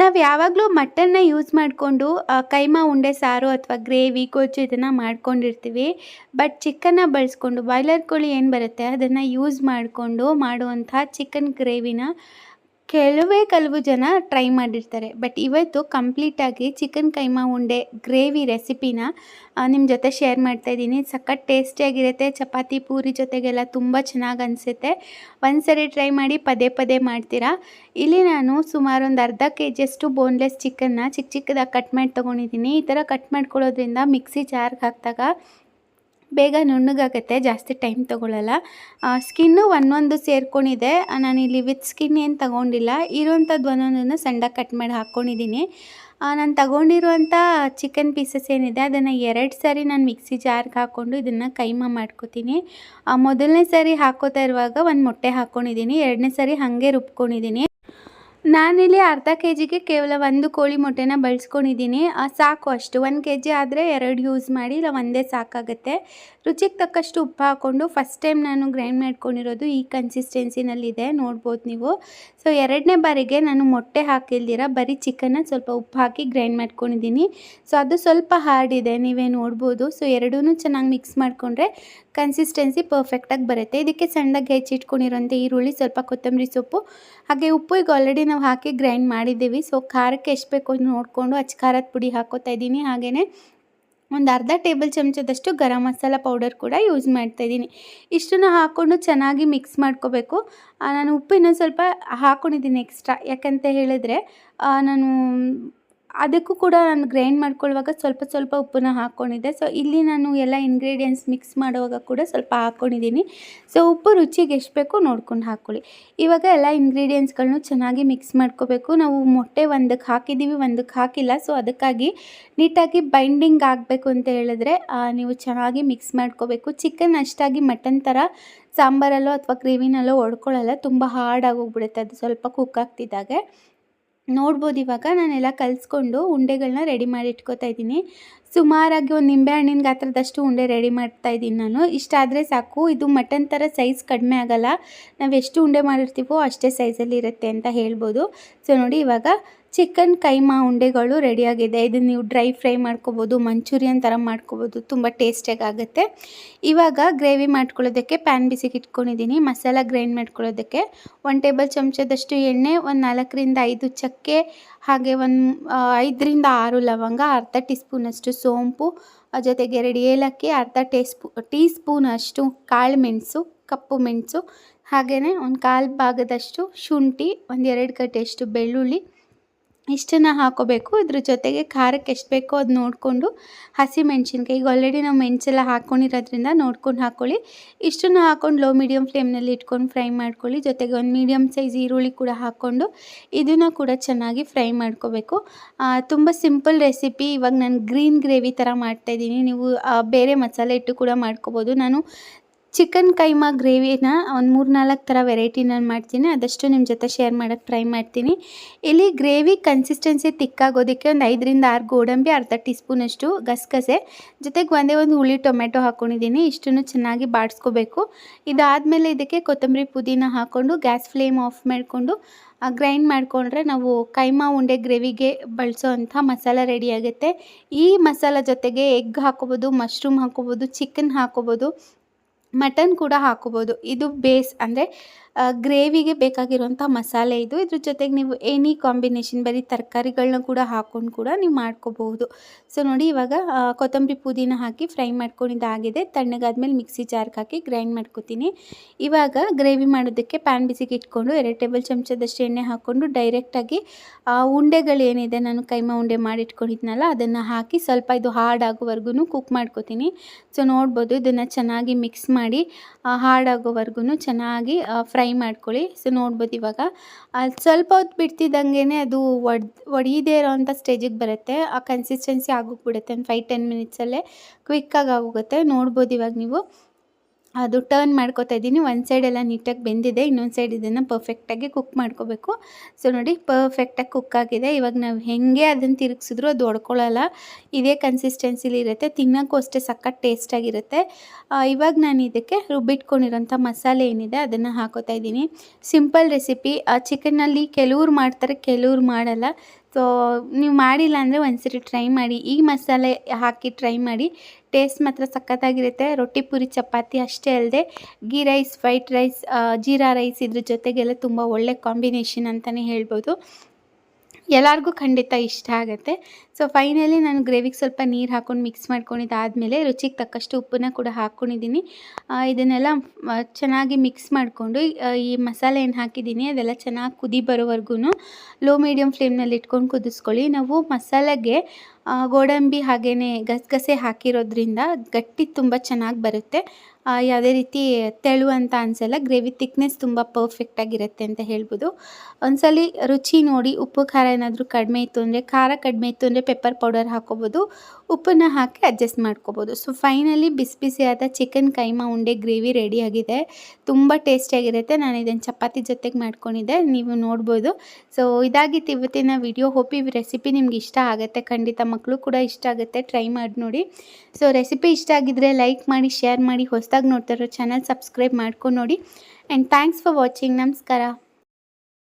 ನಾವು ಯಾವಾಗಲೂ mutton use ಮಾಡಿಕೊಂಡು ಕೈಮಾ ಉಂಡೆ, ಸಾರು ಅಥವಾ ಗ್ರೇವಿ, ಕೊಚ್ಚು ಇದನ್ನು ಮಾಡ್ಕೊಂಡಿರ್ತೀವಿ. ಬಟ್ ಚಿಕನ್ನ ಬಳಸ್ಕೊಂಡು ಬಾಯ್ಲರ್ ಕೋಳಿ ಏನು ಬರುತ್ತೆ, ಅದನ್ನು ಯೂಸ್ ಮಾಡಿಕೊಂಡು ಮಾಡುವಂಥ ಚಿಕನ್ ಗ್ರೇವಿನ ಕೆಲವೇ ಕೆಲವು ಜನ ಟ್ರೈ ಮಾಡಿರ್ತಾರೆ. ಬಟ್ ಇವತ್ತು ಕಂಪ್ಲೀಟಾಗಿ ಚಿಕನ್ ಕೈಮಾ ಉಂಡೆ ಗ್ರೇವಿ ರೆಸಿಪಿನ ನಿಮ್ಮ ಜೊತೆ ಶೇರ್ ಮಾಡ್ತಾ ಇದ್ದೀನಿ. ಸಖತ್ ಟೇಸ್ಟಿಯಾಗಿರುತ್ತೆ ಚಪಾತಿ ಪೂರಿ ಜೊತೆಗೆಲ್ಲ ತುಂಬ ಚೆನ್ನಾಗಿ ಅನಿಸುತ್ತೆ. ಒಂದು ಸರಿ ಟ್ರೈ ಮಾಡಿ ಪದೇ ಪದೇ ಮಾಡ್ತೀರಾ? ಇಲ್ಲಿ ನಾನು ಸುಮಾರು ಒಂದು ಅರ್ಧ ಕೆ ಜಿಯಷ್ಟು ಬೋನ್ಲೆಸ್ ಚಿಕನ್ನ ಚಿಕ್ಕ ಚಿಕ್ಕದಾಗಿ ಕಟ್ ಮಾಡಿ ತೊಗೊಂಡಿದ್ದೀನಿ. ಈ ಥರ ಕಟ್ ಮಾಡ್ಕೊಳ್ಳೋದ್ರಿಂದ ಮಿಕ್ಸಿ ಜಾರ್ಗೆ ಹಾಕಿದಾಗ ಬೇಗ ನುಣ್ಣಗಾಗುತ್ತೆ, ಜಾಸ್ತಿ ಟೈಮ್ ತೊಗೊಳ್ಳಲ್ಲ ಸ್ಕಿನ್ನು ಒಂದೊಂದು ಸೇರ್ಕೊಂಡಿದೆ. ನಾನಿಲ್ಲಿ ವಿತ್ ಸ್ಕಿನ್ ಏನು ತಗೊಂಡಿಲ್ಲ. ಇರುವಂಥದ್ದು ಒಂದೊಂದನ್ನು ಸಂಡ ಕಟ್ ಮಾಡಿ ಹಾಕ್ಕೊಂಡಿದ್ದೀನಿ ನಾನು ತಗೊಂಡಿರುವಂಥ ಚಿಕನ್ ಪೀಸಸ್ ಏನಿದೆ, ಅದನ್ನು ಎರಡು ಸಾರಿ ನಾನು ಮಿಕ್ಸಿ ಜಾರ್ಗೆ ಹಾಕ್ಕೊಂಡು ಇದನ್ನು ಕೈಮಾ ಮಾಡ್ಕೊತೀನಿ. ಮೊದಲನೇ ಸಾರಿ ಹಾಕೋತಾ ಇರುವಾಗ ಒಂದು ಮೊಟ್ಟೆ ಹಾಕ್ಕೊಂಡಿದ್ದೀನಿ ಎರಡನೇ ಸಾರಿ ಹಾಗೆ ರುಬ್ಕೊಂಡಿದ್ದೀನಿ. ನಾನಿಲ್ಲಿ ಅರ್ಧ ಕೆ ಜಿಗೆ ಕೇವಲ ಒಂದು ಕೋಳಿ ಮೊಟ್ಟೆನ ಬಳಸ್ಕೊಂಡಿದ್ದೀನಿ. ಸಾಕು ಅಷ್ಟು. ಒಂದು ಕೆ ಜಿ ಆದರೆ ಎರಡು ಯೂಸ್ ಮಾಡಿ, ಇಲ್ಲ ಒಂದೇ ಸಾಕಾಗುತ್ತೆ. ರುಚಿಗೆ ತಕ್ಕಷ್ಟು ಉಪ್ಪು ಹಾಕ್ಕೊಂಡು ಫಸ್ಟ್ ಟೈಮ್ ನಾನು ಗ್ರೈಂಡ್ ಮಾಡ್ಕೊಂಡಿರೋದು ಈ ಕನ್ಸಿಸ್ಟೆನ್ಸಿನಲ್ಲಿದೆ ನೋಡ್ಬೋದು ನೀವು. ಸೊ ಎರಡನೇ ಬಾರಿಗೆ ನಾನು ಮೊಟ್ಟೆ ಹಾಕಿಲ್ದಿರ ಬರೀ ಚಿಕನ್ನ ಸ್ವಲ್ಪ ಉಪ್ಪು ಹಾಕಿ ಗ್ರೈಂಡ್ ಮಾಡ್ಕೊಂಡಿದ್ದೀನಿ. ಸೊ ಅದು ಸ್ವಲ್ಪ ಹಾರ್ಡ್ ಇದೆ, ನೀವೇ ನೋಡ್ಬೋದು. ಸೊ ಎರಡೂ ಚೆನ್ನಾಗಿ ಮಿಕ್ಸ್ ಮಾಡಿಕೊಂಡ್ರೆ ಕನ್ಸಿಸ್ಟೆನ್ಸಿ ಪರ್ಫೆಕ್ಟಾಗಿ ಬರುತ್ತೆ. ಇದಕ್ಕೆ ಸಣ್ಣಗೆ ಹೆಚ್ಚಿಟ್ಕೊಂಡಿರೋಂಥ ಈರುಳ್ಳಿ, ಸ್ವಲ್ಪ ಕೊತ್ತಂಬರಿ ಸೊಪ್ಪು. ಹಾಗೆ ಉಪ್ಪು ಈಗ ಆಲ್ರೆಡಿ ನಾವು ಹಾಕಿ ಗ್ರೈಂಡ್ ಮಾಡಿದ್ದೀವಿ. ಸೊ ಖಾರಕ್ಕೆ ಎಷ್ಟು ಬೇಕೋ ನೋಡಿಕೊಂಡು ಅಚ್ಚ ಖಾರದ ಪುಡಿ ಹಾಕೋತಾ ಇದ್ದೀನಿ. ಹಾಗೆಯೇ ಒಂದು ಅರ್ಧ ಟೇಬಲ್ ಚಮಚದಷ್ಟು ಗರಂ ಮಸಾಲ ಪೌಡರ್ ಕೂಡ ಯೂಸ್ ಮಾಡ್ತಾಯಿದ್ದೀನಿ ಇಷ್ಟನ್ನು ಹಾಕ್ಕೊಂಡು ಚೆನ್ನಾಗಿ ಮಿಕ್ಸ್ ಮಾಡ್ಕೋಬೇಕು. ನಾನು ಉಪ್ಪು ಇನ್ನೊಂದು ಸ್ವಲ್ಪ ಹಾಕ್ಕೊಂಡಿದ್ದೀನಿ ಎಕ್ಸ್ಟ್ರಾ. ಯಾಕಂತ ಹೇಳಿದ್ರೆ ನಾನು ಅದಕ್ಕೂ ಕೂಡ ನಾನು ಗ್ರೈಂಡ್ ಮಾಡ್ಕೊಳ್ಳುವಾಗ ಸ್ವಲ್ಪ ಸ್ವಲ್ಪ ಉಪ್ಪನ್ನ ಹಾಕ್ಕೊಂಡಿದ್ದೆ. ಸೊ ಇಲ್ಲಿ ನಾನು ಎಲ್ಲ ಇಂಗ್ರೀಡಿಯೆಂಟ್ಸ್ ಮಿಕ್ಸ್ ಮಾಡುವಾಗ ಕೂಡ ಸ್ವಲ್ಪ ಹಾಕ್ಕೊಂಡಿದ್ದೀನಿ. ಸೊ ಉಪ್ಪು ರುಚಿಗೆ ಎಷ್ಟು ಬೇಕೋ ನೋಡ್ಕೊಂಡು ಹಾಕ್ಕೊಳ್ಳಿ. ಇವಾಗ ಎಲ್ಲ ಇಂಗ್ರೀಡಿಯೆಂಟ್ಸ್ಗಳನ್ನೂ ಚೆನ್ನಾಗಿ ಮಿಕ್ಸ್ ಮಾಡ್ಕೋಬೇಕು. ನಾವು ಮೊಟ್ಟೆ ಒಂದಕ್ಕೆ ಹಾಕಿದ್ದೀವಿ, ಒಂದಕ್ಕೆ ಹಾಕಿಲ್ಲ. ಸೊ ಅದಕ್ಕಾಗಿ ನೀಟಾಗಿ ಬೈಂಡಿಂಗ್ ಆಗಬೇಕು ಅಂತ ಹೇಳಿದ್ರೆ ನೀವು ಚೆನ್ನಾಗಿ ಮಿಕ್ಸ್ ಮಾಡ್ಕೋಬೇಕು. ಚಿಕನ್ ಅಷ್ಟಾಗಿ ಮಟನ್ ಥರ ಸಾಂಬಾರಲ್ಲೋ ಅಥವಾ ಗ್ರೇವಿನಲ್ಲೋ ಒಡ್ಕೊಳ್ಳಲ್ಲ, ತುಂಬ ಹಾರ್ಡ್ ಆಗೋಗ್ಬಿಡುತ್ತೆ ಅದು ಸ್ವಲ್ಪ ಕುಕ್ ಆಗ್ತಿದ್ದಾಗೆ. ನೋಡ್ಬೋದು ಇವಾಗ. ನಾನೆಲ್ಲ ಕಲಿಸ್ಕೊಂಡು ಉಂಡೆಗಳನ್ನ ರೆಡಿ ಮಾಡಿ ಇಟ್ಕೋತಾ ಇದ್ದೀನಿ. ಸುಮಾರಾಗಿ ಒಂದು ನಿಂಬೆಹಣ್ಣಿನ ಗಾತ್ರದಷ್ಟು ಉಂಡೆ ರೆಡಿ ಮಾಡ್ತಾ ಇದ್ದೀನಿ ನಾನು. ಇಷ್ಟಾದರೆ ಸಾಕು. ಇದು ಮಟನ್ ಥರ ಸೈಜ್ ಕಡಿಮೆ ಆಗಲ್ಲ. ನಾವು ಎಷ್ಟು ಉಂಡೆ ಮಾಡಿರ್ತೀವೋ ಅಷ್ಟೇ ಸೈಜಲ್ಲಿ ಇರುತ್ತೆ ಅಂತ ಹೇಳ್ಬೋದು. ಸೊ ನೋಡಿ ಇವಾಗ ಚಿಕನ್ ಕೈಮಾ ಉಂಡೆಗಳು ರೆಡಿಯಾಗಿದೆ ಇದನ್ನು ನೀವು ಡ್ರೈ ಫ್ರೈ ಮಾಡ್ಕೋಬೋದು ಮಂಚೂರಿಯನ್ ಥರ ಮಾಡ್ಕೋಬೋದು. ತುಂಬ ಟೇಸ್ಟಿಯಾಗಿ ಆಗುತ್ತೆ. ಇವಾಗ ಗ್ರೇವಿ ಮಾಡ್ಕೊಳ್ಳೋದಕ್ಕೆ ಪ್ಯಾನ್ ಬಿಸಿಗೆ ಇಟ್ಕೊಂಡಿದ್ದೀನಿ. ಮಸಾಲ ಗ್ರೈಂಡ್ ಮಾಡ್ಕೊಳ್ಳೋದಕ್ಕೆ ಒನ್ ಟೇಬಲ್ ಚಮಚದಷ್ಟು ಎಣ್ಣೆ, ಒಂದು ನಾಲ್ಕರಿಂದ ಐದು ಚಕ್ಕೆ ಹಾಗೆ ಒಂದು ಐದರಿಂದ ಆರು ಲವಂಗ, ಅರ್ಧ ಟೀ ಸ್ಪೂನಷ್ಟು ಸೋಂಪು ಜೊತೆಗೆ ಎರಡು ಏಲಕ್ಕಿ, ಅರ್ಧ ಟೇ ಸ್ಪೂ ಟೀ ಸ್ಪೂನಷ್ಟು ಕಾಳು ಮೆಣಸು, ಕಪ್ಪು ಮೆಣಸು, ಹಾಗೆಯೇ ಒಂದು ಕಾಲು ಭಾಗದಷ್ಟು ಶುಂಠಿ, ಒಂದು ಎರಡು ಕಟ್ಟೆಯಷ್ಟು ಬೆಳ್ಳುಳ್ಳಿ ಇಷ್ಟನ್ನು ಹಾಕೋಬೇಕು. ಇದ್ರ ಜೊತೆಗೆ ಖಾರಕ್ಕೆ ಎಷ್ಟು ಬೇಕೋ ಅದು ನೋಡಿಕೊಂಡು ಹಸಿ ಮೆಣಸಿನ್ಕಾಯಿ, ಈಗ ಆಲ್ರೆಡಿ ನಾವು ಮೆಣಸೆಲ್ಲ ಹಾಕ್ಕೊಂಡಿರೋದ್ರಿಂದ ನೋಡ್ಕೊಂಡು ಹಾಕ್ಕೊಳ್ಳಿ ಇಷ್ಟನ್ನು ಹಾಕ್ಕೊಂಡು ಲೋ ಮೀಡಿಯಮ್ ಫ್ಲೇಮ್ನಲ್ಲಿ ಇಟ್ಕೊಂಡು ಫ್ರೈ ಮಾಡ್ಕೊಳ್ಳಿ. ಜೊತೆಗೆ ಒಂದು ಮೀಡಿಯಮ್ ಸೈಜ್ ಈರುಳ್ಳಿ ಕೂಡ ಹಾಕ್ಕೊಂಡು ಇದನ್ನು ಕೂಡ ಚೆನ್ನಾಗಿ ಫ್ರೈ ಮಾಡ್ಕೋಬೇಕು. ತುಂಬ ಸಿಂಪಲ್ ರೆಸಿಪಿ ಇವಾಗ ನಾನು ಗ್ರೀನ್ ಗ್ರೇವಿ ಥರ ಮಾಡ್ತಾಯಿದ್ದೀನಿ ನೀವು ಬೇರೆ ಮಸಾಲೆ ಇಟ್ಟು ಕೂಡ ಮಾಡ್ಕೋಬೋದು. ನಾನು ಚಿಕನ್ ಕೈಮಾ ಗ್ರೇವಿನ ಒಂದು ಮೂರು ನಾಲ್ಕು ಥರ ವೆರೈಟಿ ನಾನು ಮಾಡ್ತೀನಿ. ಅದಷ್ಟು ನಿಮ್ಮ ಜೊತೆ ಶೇರ್ ಮಾಡೋಕ್ಕೆ ಟ್ರೈ ಮಾಡ್ತೀನಿ. ಇಲ್ಲಿ ಗ್ರೇವಿ ಕನ್ಸಿಸ್ಟೆನ್ಸಿ ತಿಕ್ಕಾಗೋದಕ್ಕೆ ಒಂದು ಐದರಿಂದ ಆರು ಗೋಡಂಬಿ, ಅರ್ಧ ಟೀ ಸ್ಪೂನಷ್ಟು ಗಸಗಸೆ. ಜೊತೆಗೆ ಒಂದೇ ಒಂದು ಹುಳಿ ಟೊಮೆಟೊ ಹಾಕ್ಕೊಂಡಿದ್ದೀನಿ ಇಷ್ಟನ್ನು ಚೆನ್ನಾಗಿ ಬಾಡಿಸ್ಕೋಬೇಕು. ಇದಾದಮೇಲೆ ಇದಕ್ಕೆ ಕೊತ್ತಂಬರಿ ಪುದೀನ ಹಾಕ್ಕೊಂಡು ಗ್ಯಾಸ್ ಫ್ಲೇಮ್ ಆಫ್ ಮಾಡಿಕೊಂಡು ಗ್ರೈಂಡ್ ಮಾಡಿಕೊಂಡ್ರೆ ನಾವು ಕೈಮಾ ಉಂಡೆ ಗ್ರೇವಿಗೆ ಬಳಸೋ ಅಂಥ ಮಸಾಲ ರೆಡಿ ಆಗುತ್ತೆ. ಈ ಮಸಾಲ ಜೊತೆಗೆ ಎಗ್ ಹಾಕೋಬೋದು ಮಶ್ರೂಮ್ ಹಾಕೋಬೋದು ಚಿಕನ್ ಹಾಕೋಬೋದು ಮಟನ್ ಕೂಡ ಹಾಕೋಬೋದು ಇದು ಬೇಸ್ ಅಂದರೆ ಗ್ರೇವಿಗೆ ಬೇಕಾಗಿರುವಂಥ ಮಸಾಲೆ ಇದು. ಇದ್ರ ಜೊತೆಗೆ ನೀವು ಎನಿ ಕಾಂಬಿನೇಷನ್ ಬರೀ ತರಕಾರಿಗಳನ್ನ ಕೂಡ ಹಾಕ್ಕೊಂಡು ಕೂಡ ನೀವು ಮಾಡ್ಕೋಬಹುದು. ಸೊ ನೋಡಿ ಇವಾಗ ಕೊತ್ತಂಬರಿ ಪುದೀನ ಹಾಕಿ ಫ್ರೈ ಮಾಡ್ಕೊಂಡಿದ್ದಾಗಿದೆ ತಣ್ಣಗಾದ್ಮೇಲೆ ಮಿಕ್ಸಿ ಜಾರ್ಗೆ ಹಾಕಿ ಗ್ರೈಂಡ್ ಮಾಡ್ಕೊತೀನಿ. ಇವಾಗ ಗ್ರೇವಿ ಮಾಡೋದಕ್ಕೆ ಪ್ಯಾನ್ ಬಿಸಿಗೆ ಇಟ್ಕೊಂಡು ಎರಡು ಟೇಬಲ್ ಚಮಚದಷ್ಟು ಎಣ್ಣೆ ಹಾಕ್ಕೊಂಡು ಡೈರೆಕ್ಟಾಗಿ ಉಂಡೆಗಳೇನಿದೆ ನಾನು ಕೈಮಾ ಉಂಡೆ ಮಾಡಿಟ್ಕೊಂಡಿದ್ನಲ್ಲ ಅದನ್ನು ಹಾಕಿ ಸ್ವಲ್ಪ ಇದು ಹಾರ್ಡ್ ಆಗೋವರೆಗೂ ಕುಕ್ ಮಾಡ್ಕೊತೀನಿ. ಸೊ ನೋಡ್ಬೋದು ಇದನ್ನು ಚೆನ್ನಾಗಿ ಮಿಕ್ಸ್ ಮಾಡಿ ಹಾರ್ಡ್ ಆಗೋವರೆಗೂ ಚೆನ್ನಾಗಿ ಫ್ರೈ ಮಾಡ್ಕೊಳ್ಳಿ. ಸೊ ನೋಡ್ಬೋದು ಇವಾಗ. ಸ್ವಲ್ಪ ಹೊತ್ತು ಬಿಡ್ತಿದ್ದಂಗೆ ಅದು ಒಡ್, ಒಡೆಯದೇ ಇರೋವಂಥ ಸ್ಟೇಜಿಗೆ ಬರುತ್ತೆ. ಆ ಕನ್ಸಿಸ್ಟೆನ್ಸಿ ಆಗೋಗ್ಬಿಡುತ್ತೆ. ಒಂದು ಫೈವ್ ಟೆನ್ ಮಿನಿಟ್ಸಲ್ಲೇ ಕ್ವಿಕ್ಕಾಗಿ ಆಗೋಗುತ್ತೆ. ನೋಡ್ಬೋದು ಇವಾಗ ನೀವು. ಅದು ಟರ್ನ್ ಮಾಡ್ಕೋತಾ ಇದ್ದೀನಿ. ಒಂದು ಸೈಡೆಲ್ಲ ನೀಟಾಗಿ ಬೆಂದಿದೆ, ಇನ್ನೊಂದು ಸೈಡ್ ಇದನ್ನು ಪರ್ಫೆಕ್ಟಾಗಿ ಕುಕ್ ಮಾಡ್ಕೋಬೇಕು. ಸೊ ನೋಡಿ ಪರ್ಫೆಕ್ಟಾಗಿ ಕುಕ್ ಆಗಿದೆ. ಇವಾಗ ನಾವು ಹೇಗೆ ಅದನ್ನು ತಿರುಗಿಸಿದ್ರು ಅದು ಹೊಡ್ಕೊಳ್ಳಲ್ಲ ಇದೇ ಕನ್ಸಿಸ್ಟೆನ್ಸಿಲಿ ಇರುತ್ತೆ. ತಿನ್ನೋಕ್ಕೂ ಅಷ್ಟೇ ಸಖತ್ ಟೇಸ್ಟಾಗಿರುತ್ತೆ ಇವಾಗ ನಾನು ಇದಕ್ಕೆ ರುಬ್ಬಿಟ್ಕೊಂಡಿರೋಂಥ ಮಸಾಲೆ ಏನಿದೆ ಅದನ್ನು ಹಾಕೋತಾ ಇದ್ದೀನಿ. ಸಿಂಪಲ್ ರೆಸಿಪಿ ಚಿಕನ್ನಲ್ಲಿ ಕೆಲವ್ರು ಮಾಡ್ತಾರೆ, ಕೆಲವ್ರು ಮಾಡಲ್ಲ. ಸೊ ನೀವು ಮಾಡಿಲ್ಲ ಅಂದರೆ ಒಂದ್ಸರಿ ಟ್ರೈ ಮಾಡಿ. ಈ ಮಸಾಲೆ ಹಾಕಿ ಟ್ರೈ ಮಾಡಿ. ಟೇಸ್ಟ್ ಮಾತ್ರ ಸಖತ್ತಾಗಿರುತ್ತೆ. ರೊಟ್ಟಿ, ಪೂರಿ, ಚಪಾತಿ ಅಷ್ಟೇ ಅಲ್ಲದೆ ghee rice white rice jeera rice ಇದ್ರ ಜೊತೆಗೆಲ್ಲ ತುಂಬ ಒಳ್ಳೆ ಕಾಂಬಿನೇಷನ್ ಅಂತಲೇ ಹೇಳ್ಬೋದು. ಎಲ್ಲರಿಗೂ ಖಂಡಿತ ಇಷ್ಟ ಆಗುತ್ತೆ. ಸೊ ಫೈನಲಿ ನಾನು ಗ್ರೇವಿಗೆ ಸ್ವಲ್ಪ ನೀರು ಹಾಕೊಂಡು ಮಿಕ್ಸ್ ಮಾಡ್ಕೊಂಡಿದ್ದಾದಮೇಲೆ ರುಚಿಗೆ ತಕ್ಕಷ್ಟು ಉಪ್ಪನ್ನ ಕೂಡ ಹಾಕ್ಕೊಂಡಿದ್ದೀನಿ ಇದನ್ನೆಲ್ಲ ಚೆನ್ನಾಗಿ ಮಿಕ್ಸ್ ಮಾಡಿಕೊಂಡು ಈ ಮಸಾಲೆ ಏನು ಹಾಕಿದ್ದೀನಿ ಅದೆಲ್ಲ ಚೆನ್ನಾಗಿ ಕುದಿ ಬರೋವರೆಗೂ ಲೋ ಮೀಡಿಯಮ್ ಫ್ಲೇಮ್ನಲ್ಲಿ ಇಟ್ಕೊಂಡು ಕುದಿಸ್ಕೊಳ್ಳಿ. ನಾವು ಮಸಾಲೆಗೆ ಗೋಡಂಬಿ ಹಾಗೆಯೇ ಗಸಗಸೆ ಹಾಕಿರೋದ್ರಿಂದ ಗಟ್ಟಿ ತುಂಬ ಚೆನ್ನಾಗಿ ಬರುತ್ತೆ. ಯಾವುದೇ ರೀತಿ ತೆಳು ಅಂತ ಅನಿಸಲ್ಲ, ಗ್ರೇವಿ ತಿಕ್ನೆಸ್ ತುಂಬ ಪರ್ಫೆಕ್ಟಾಗಿರುತ್ತೆ ಅಂತ ಹೇಳ್ಬೋದು. ಒಂದ್ಸಲಿ ರುಚಿ ನೋಡಿ, ಉಪ್ಪು, ಖಾರ ಏನಾದರೂ ಕಡಿಮೆ ಇತ್ತು ಅಂದರೆ, ಖಾರ ಕಡಿಮೆ ಇತ್ತು ಅಂದರೆ ಪೆಪ್ಪರ್ ಪೌಡರ್ ಹಾಕೋಬೋದು. ಉಪ್ಪನ್ನು ಹಾಕಿ ಅಡ್ಜಸ್ಟ್ ಮಾಡ್ಕೋಬೋದು. ಸೊ ಫೈನಲಿ ಬಿಸಿ ಬಿಸಿಯಾದ ಚಿಕನ್ ಕೈಮಾ ಉಂಡೆ ಗ್ರೇವಿ ರೆಡಿಯಾಗಿದೆ ತುಂಬ ಟೇಸ್ಟಿಯಾಗಿರುತ್ತೆ ನಾನು ಇದನ್ನು ಚಪಾತಿ ಜೊತೆಗೆ ಮಾಡ್ಕೊಂಡಿದ್ದೆ, ನೀವು ನೋಡ್ಬೋದು. ಸೊ ಇದಾಗಿತ್ತು ಇವತ್ತಿನ ವಿಡಿಯೋ ಹೋಪ್ ರೆಸಿಪಿ ನಿಮ್ಗೆ ಇಷ್ಟ ಆಗುತ್ತೆ. ಖಂಡಿತ ಮಕ್ಕಳು ಕೂಡ ಇಷ್ಟ ಆಗುತ್ತೆ. ಟ್ರೈ ಮಾಡಿ ನೋಡಿ. ಸೊ ರೆಸಿಪಿ ಇಷ್ಟ ಆಗಿದ್ರೆ ಲೈಕ್ ಮಾಡಿ ಶೇರ್ ಮಾಡಿ, ಹೊಸದಾಗಿ ನೋಡ್ತಾರೋ ಚಾನಲ್ ಸಬ್ಸ್ಕ್ರೈಬ್ ಮಾಡ್ಕೊಂಡು ನೋಡಿ. ಆ್ಯಂಡ್ ಥ್ಯಾಂಕ್ಸ್ ಫಾರ್ ವಾಚಿಂಗ್ ನಮಸ್ಕಾರ.